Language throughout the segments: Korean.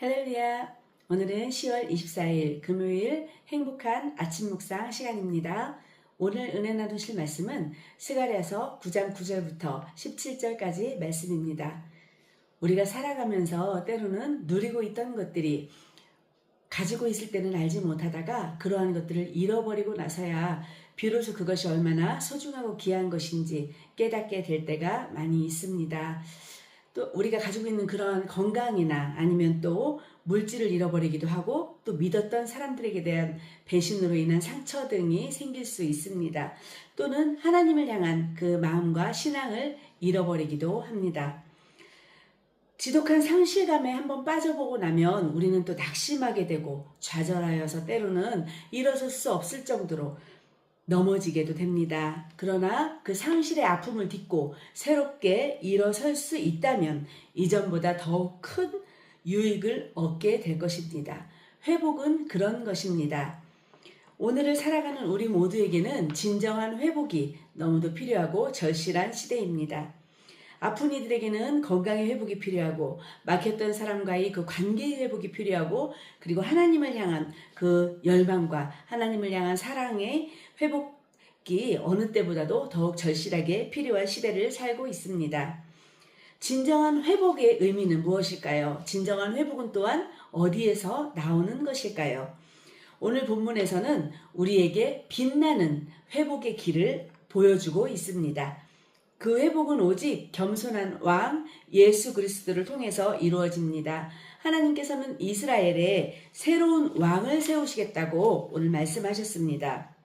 할렐루야. 오늘은 10월 24일 금요일 행복한 아침 묵상 시간입니다. 오늘 은혜 나누실 말씀은 스가랴서 9장 9절부터 17절까지 말씀입니다. 우리가 살아가면서 때로는 누리고 있던 것들이 가지고 있을 때는 알지 못하다가 그러한 것들을 잃어버리고 나서야 비로소 그것이 얼마나 소중하고 귀한 것인지 깨닫게 될 때가 많이 있습니다. 또 우리가 가지고 있는 그런 건강이나 아니면 또 물질을 잃어버리기도 하고 또 믿었던 사람들에게 대한 배신으로 인한 상처 등이 생길 수 있습니다. 또는 하나님을 향한 그 마음과 신앙을 잃어버리기도 합니다. 지독한 상실감에 한번 빠져보고 나면 우리는 또 낙심하게 되고 좌절하여서 때로는 일어설 수 없을 정도로 넘어지게도 됩니다. 그러나 그 상실의 아픔을 딛고 새롭게 일어설 수 있다면 이전보다 더욱 큰 유익을 얻게 될 것입니다. 회복은 그런 것입니다. 오늘을 살아가는 우리 모두에게는 진정한 회복이 너무도 필요하고 절실한 시대입니다. 아픈 이들에게는 건강의 회복이 필요하고 막혔던 사람과의 그 관계의 회복이 필요하고 그리고 하나님을 향한 그 열망과 하나님을 향한 사랑의 회복이 어느 때보다도 더욱 절실하게 필요한 시대를 살고 있습니다. 진정한 회복의 의미는 무엇일까요? 진정한 회복은 또한 어디에서 나오는 것일까요? 오늘 본문에서는 우리에게 빛나는 회복의 길을 보여주고 있습니다. 그 회복은 오직 겸손한 왕 예수 그리스도를 통해서 이루어집니다. 하나님께서는 이스라엘에 새로운 왕을 세우시겠다고 오늘 말씀하셨습니다.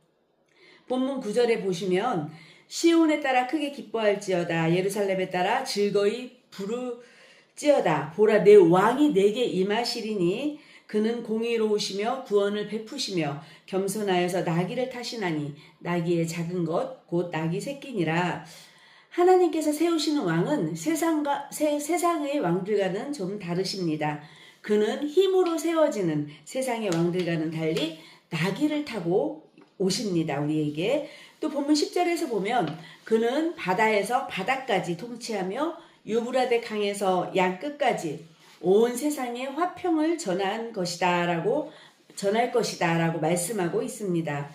본문 9절에 보시면 시온에 따라 크게 기뻐할지어다 예루살렘에 따라 즐거이 부르지어다 보라 내 왕이 내게 임하시리니 그는 공의로우시며 구원을 베푸시며 겸손하여서 나귀를 타시나니 나귀의 작은 것 곧 나귀 새끼니라 하나님께서 세우시는 왕은 세상과 세, 세상의 왕들과는 좀 다르십니다. 그는 힘으로 세워지는 세상의 왕들과는 달리 나귀를 타고 오십니다. 우리에게 또 본문 10절에서 보면 그는 바다에서 바다까지 통치하며 유브라데 강에서 양 끝까지 온 세상에 화평을 전한 것이다라고 전할 것이다라고 말씀하고 있습니다.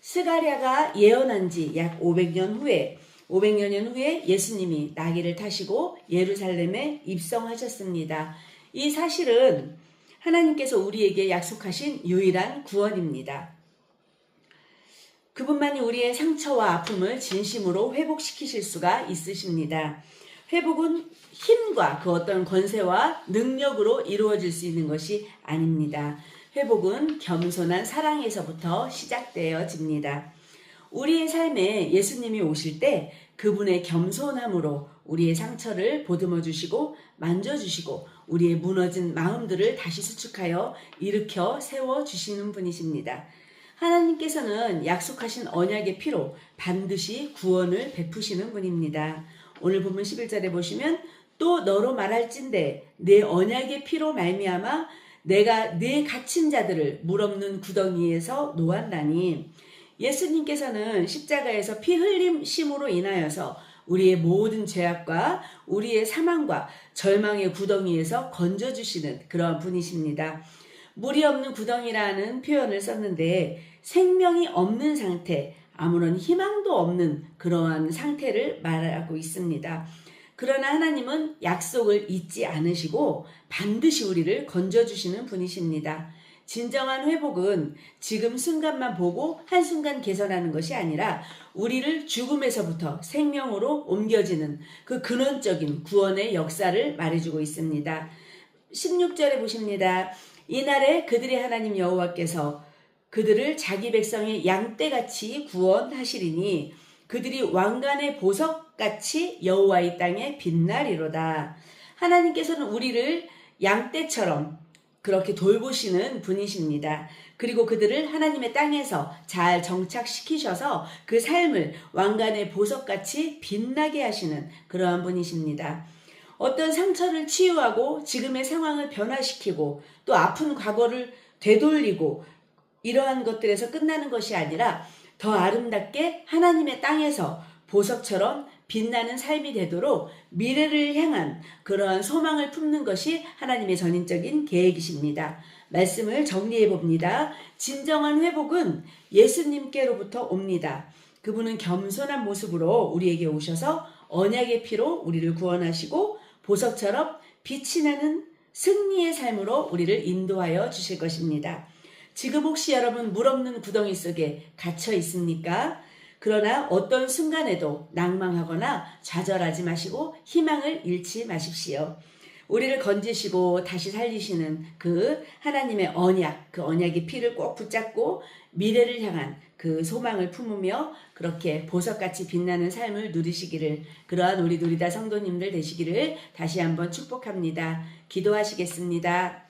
스가랴가 예언한 지 약 500년 후에 500년 후에 예수님이 나귀를 타시고 예루살렘에 입성하셨습니다. 이 사실은 하나님께서 우리에게 약속하신 유일한 구원입니다. 그분만이 우리의 상처와 아픔을 진심으로 회복시키실 수가 있으십니다. 회복은 힘과 그 어떤 권세와 능력으로 이루어질 수 있는 것이 아닙니다. 회복은 겸손한 사랑에서부터 시작되어집니다. 우리의 삶에 예수님이 오실 때 그분의 겸손함으로 우리의 상처를 보듬어 주시고 만져 주시고 우리의 무너진 마음들을 다시 수축하여 일으켜 세워 주시는 분이십니다. 하나님께서는 약속하신 언약의 피로 반드시 구원을 베푸시는 분입니다. 오늘 본문 11절에 보시면 또 너로 말할진대 내 언약의 피로 말미암아 내가 내 갇힌 자들을 물 없는 구덩이에서 놓았나니 예수님께서는 십자가에서 피 흘림심으로 인하여서 우리의 모든 죄악과 우리의 사망과 절망의 구덩이에서 건져주시는 그러한 분이십니다. 물이 없는 구덩이라는 표현을 썼는데 생명이 없는 상태, 아무런 희망도 없는 그러한 상태를 말하고 있습니다. 그러나 하나님은 약속을 잊지 않으시고 반드시 우리를 건져주시는 분이십니다. 진정한 회복은 지금 순간만 보고 한순간 개선하는 것이 아니라 우리를 죽음에서부터 생명으로 옮겨지는 그 근원적인 구원의 역사를 말해주고 있습니다. 16절에 보십니다. 이날에 그들의 하나님 여호와께서 그들을 자기 백성의 양떼같이 구원하시리니 그들이 왕관의 보석같이 여호와의 땅에 빛나리로다. 하나님께서는 우리를 양떼처럼 그렇게 돌보시는 분이십니다. 그리고 그들을 하나님의 땅에서 잘 정착시키셔서 그 삶을 왕관의 보석같이 빛나게 하시는 그러한 분이십니다. 어떤 상처를 치유하고 지금의 상황을 변화시키고 또 아픈 과거를 되돌리고 이러한 것들에서 끝나는 것이 아니라 더 아름답게 하나님의 땅에서 보석처럼 빛나는 삶이 되도록 미래를 향한 그러한 소망을 품는 것이 하나님의 전인적인 계획이십니다. 말씀을 정리해 봅니다. 진정한 회복은 예수님께로부터 옵니다. 그분은 겸손한 모습으로 우리에게 오셔서 언약의 피로 우리를 구원하시고 보석처럼 빛이 나는 승리의 삶으로 우리를 인도하여 주실 것입니다. 지금 혹시 여러분 물 없는 구덩이 속에 갇혀 있습니까? 그러나 어떤 순간에도 낭망하거나 좌절하지 마시고 희망을 잃지 마십시오. 우리를 건지시고 다시 살리시는 그 하나님의 언약, 그 언약의 피를 꼭 붙잡고 미래를 향한 그 소망을 품으며 그렇게 보석같이 빛나는 삶을 누리시기를 그러한 우리 누리다 성도님들 되시기를 다시 한번 축복합니다. 기도하시겠습니다.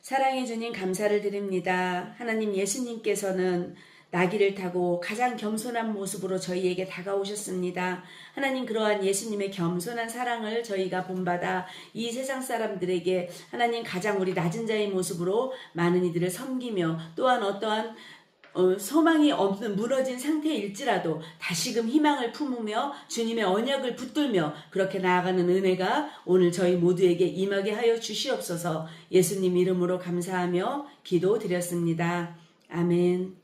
사랑해 주님 감사를 드립니다. 하나님 예수님께서는 나귀를 타고 가장 겸손한 모습으로 저희에게 다가오셨습니다. 하나님 그러한 예수님의 겸손한 사랑을 저희가 본받아 이 세상 사람들에게 하나님 가장 우리 낮은 자의 모습으로 많은 이들을 섬기며 또한 어떠한 어, 소망이 없는 무너진 상태일지라도 다시금 희망을 품으며 주님의 언약을 붙들며 그렇게 나아가는 은혜가 오늘 저희 모두에게 임하게 하여 주시옵소서 예수님 이름으로 감사하며 기도 드렸습니다. 아멘.